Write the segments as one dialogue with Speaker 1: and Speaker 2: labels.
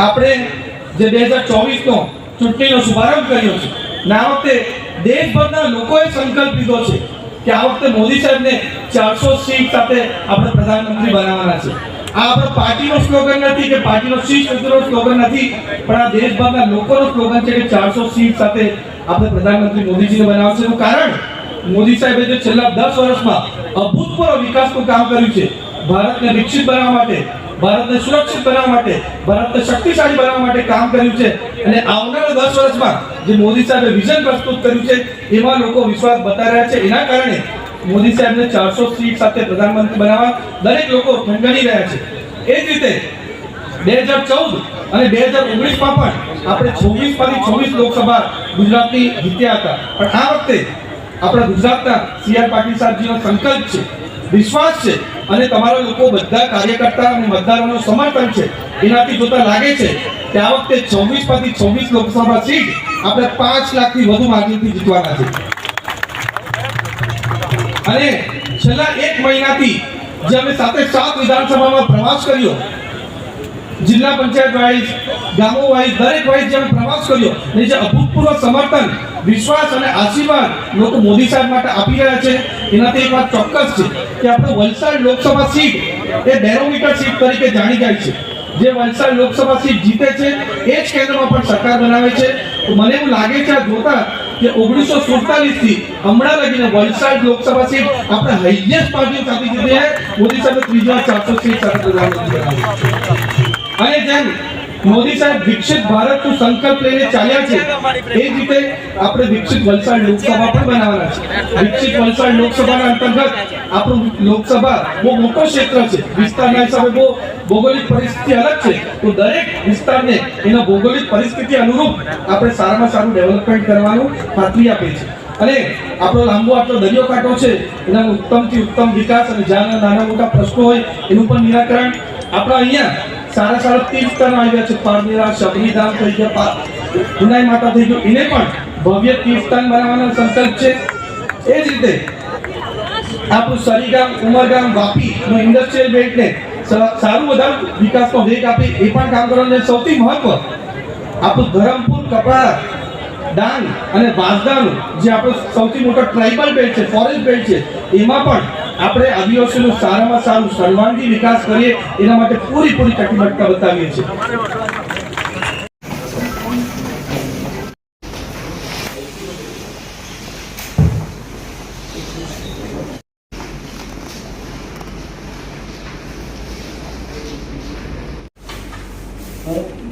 Speaker 1: આપણે જે બે હજાર ચોવીસનો ચૂંટણીનો શુભારંભ કર્યો છે, ને આ વખતે દેશભરના લોકોએ સંકલ્પ લીધો છે કે આ વખતે મોદી સાહેબને ચારસો સીટ સાથે આપણે પ્રધાનમંત્રી બનાવવાના છે. આ આપણો પાર્ટીનો સ્લોગન નથી કે પાર્ટીનો સીટ સ્લોગન નથી, પણ આ દેશભરના લોકોનો સ્લોગન છે કે ચારસો સીટ સાથે આપણે પ્રધાનમંત્રી મોદીજીને બનાવશે એનું કારણ, મોદી સાહેબે જે છેલ્લા દસ વર્ષમાં અભૂતપૂર્વ વિકાસનું કામ કર્યું છે, ભારતને વિકસિત બનાવવા માટે ભારતને સુરક્ષિત બનાવવા માટે, ભારતને શક્તિશાળી બનાવવા માટે કામ કર્યું છે. અને આવનારા દસ વર્ષમાં જે મોદી સાહેબે વિઝન પ્રસ્તુત કર્યું છે, એમાં લોકો વિશ્વાસ બતાવી રહ્યા છે. એના કારણે મોદી સાહેબને ચારસો સીટ સાથે પ્રધાનમંત્રી બનાવવા દરેક લોકો ખંડણી રહ્યા છે. એ જ રીતે બે હજાર ચૌદ અને બે હજાર ઓગણીસમાં પણ આપણે છવ્વીસ છવ્વીસ લોકસભા ગુજરાતની જીત્યા હતા. પણ આ વખતે આપણા ગુજરાતના સી આર પાટીલ સાહેબજીનો સંકલ્પ છે, વિશ્વાસ છે અને તમારા લોકો બધા કાર્યકર્તા અને મતદારોનું સમર્થન છે. એનાથી જોતા લાગે છે કે આ વખતે છવ્વીસમાંથી છવ્વીસ લોકસભા સીટ આપણે પાંચ લાખથી વધુ માર્જિનથી જીતવાના છે. અને છેલ્લા એક મહિનાથી જે અમે સાથે સાત વિધાનસભામાં પ્રવાસ કર્યો, જિલ્લા પંચાયત વાઇઝ, ગામો વાઇઝ, દરેક વાઇઝ જે પ્રવાસ કર્યો ને જે અભૂતપૂર્વ સમર્થન વિશ્વાસ અને આશીર્વાદ લોકો મોદી સાહેબ માટે આપી રહ્યા છે. એનાથી એક વાત ચોક્કસ છે કે આપણે વલસાડ લોકસભા સીટ એ બેરોમીટર સીટ તરીકે જાણી જાય છે. જે વલસાડ લોકસભા સીટ જીતે છે, એ જ કેન્દ્રમાં પણ સરકાર બનાવે છે. તો મને એવું લાગે છે આ જોતા કે ઓગણીસો સુડતાલીસથી હમણાં લગીને વલસાડ લોકસભા સીટ આપણે હાઈએસ્ટ પાર્ટી સાથે જીતી મોદી સાહેબ ત્રીજા ચારસો સીટ સાથે અને જેમ મોદી સાહેબ વિકસિત ભારતનું સંકલ્પ લઈને ચાલ્યા છે. એ જ રીતે આપણે વિકસિત વલસાડ લોકસભા પણ બનાવવાના છે. વિકસિત વલસાડ લોકસભાના અંતર્ગત આપણું લોકસભા બહુ મોટો ક્ષેત્ર છે. વિસ્તારના હિસાબે બહુ ભૌગોલિક પરિસ્થિતિ અલગ છે. તો દરેક વિસ્તારને એના ભૌગોલિક પરિસ્થિતિ અનુરૂપ આપણે સારામાં સારું ડેવલપમેન્ટ કરવાનું ખાતરી આપે છે અને આપણો લાંબો આટલો દરિયો કાંઠો છે, એના ઉત્તમથી ઉત્તમ વિકાસ અને જ્યાં નાના મોટા પ્રશ્નો હોય એનું પણ નિરાકરણ. આપણા અહીંયા સારા સારા તીર્થ આવ્યા છે પારનેરા શબરીધામ થઈ ગયા. ઉનાઈ માતા થઈ ગયું. એને પણ ભવ્ય તીર્થ બનાવવાનો સંકલ્પ છે. એ જ રીતે આપણું સરીગામ, ઉમરગામ વાપી નો ઇન્ડસ્ટ્રીયલ બેલ્ટને સારું વધારે વિકાસનો વેગ આપે એ પણ કામ કરવાનું. સૌથી મહત્વ, આપણું ધરમપુર કપડા ડાંગ અને વાંસદાનું જે આપણો સૌથી મોટો ટ્રાઇબલ બેલ્ટ છે ફોરેસ્ટ બેલ્ટ છે, એમાં પણ આપણે આદિવાસીનું સારામાં સારું સર્વાંગી વિકાસ કરીએ, એના માટે પૂરેપૂરી કટિબદ્ધતા બતાવીએ છીએ.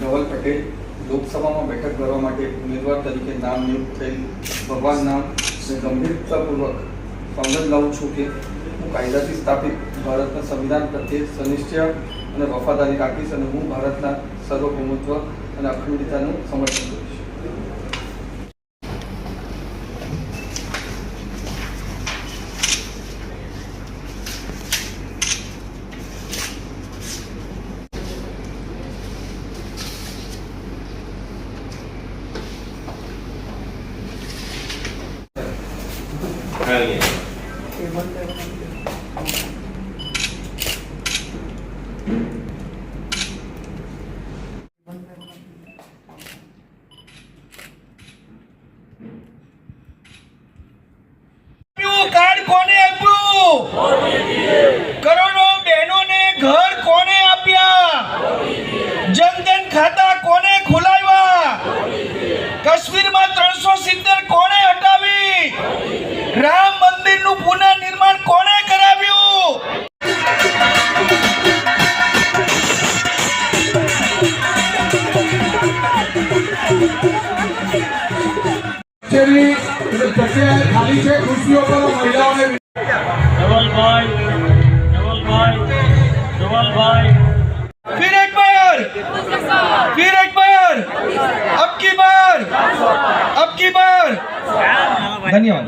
Speaker 2: ધવલ પટેલ લોકસભામાં બેઠક કરવા માટે ઉમેદવાર તરીકે નામ નિયુક્ત થયેલ ભગવાન નામ ગંભીરતાપૂર્વક સમજણ લઉં છું કે હું કાયદાથી સ્થાપિત ભારતના સંવિધાન પ્રત્યે સનિષ્ઠ અને વફાદારી રાખીશ અને હું ભારતના સર્વભૌમત્વ અને અખંડિતતાનું સમર્થન કરીશ
Speaker 3: આપ્યું કાર્ડ કોને આપ્યું કરોડો બહેનોને ઘર કોને આપ્યા? જનધન ખાતા કોને ખોલાવ્યા? કાશ્મીરમાં ત્રણસો સિત્તેર કોને હટાવી? રામ મંદિરનું પુનઃનિર્માણ કોને કરાવ્યું?
Speaker 4: ખાલી છે ખુશીઓ પર મહિલાઓને
Speaker 5: ધવલભાઈ ધવલભાઈ ધવલભાઈ
Speaker 3: फिर एक बार फिर एक बार अब की बार अब की बार
Speaker 1: ધન્યવાદ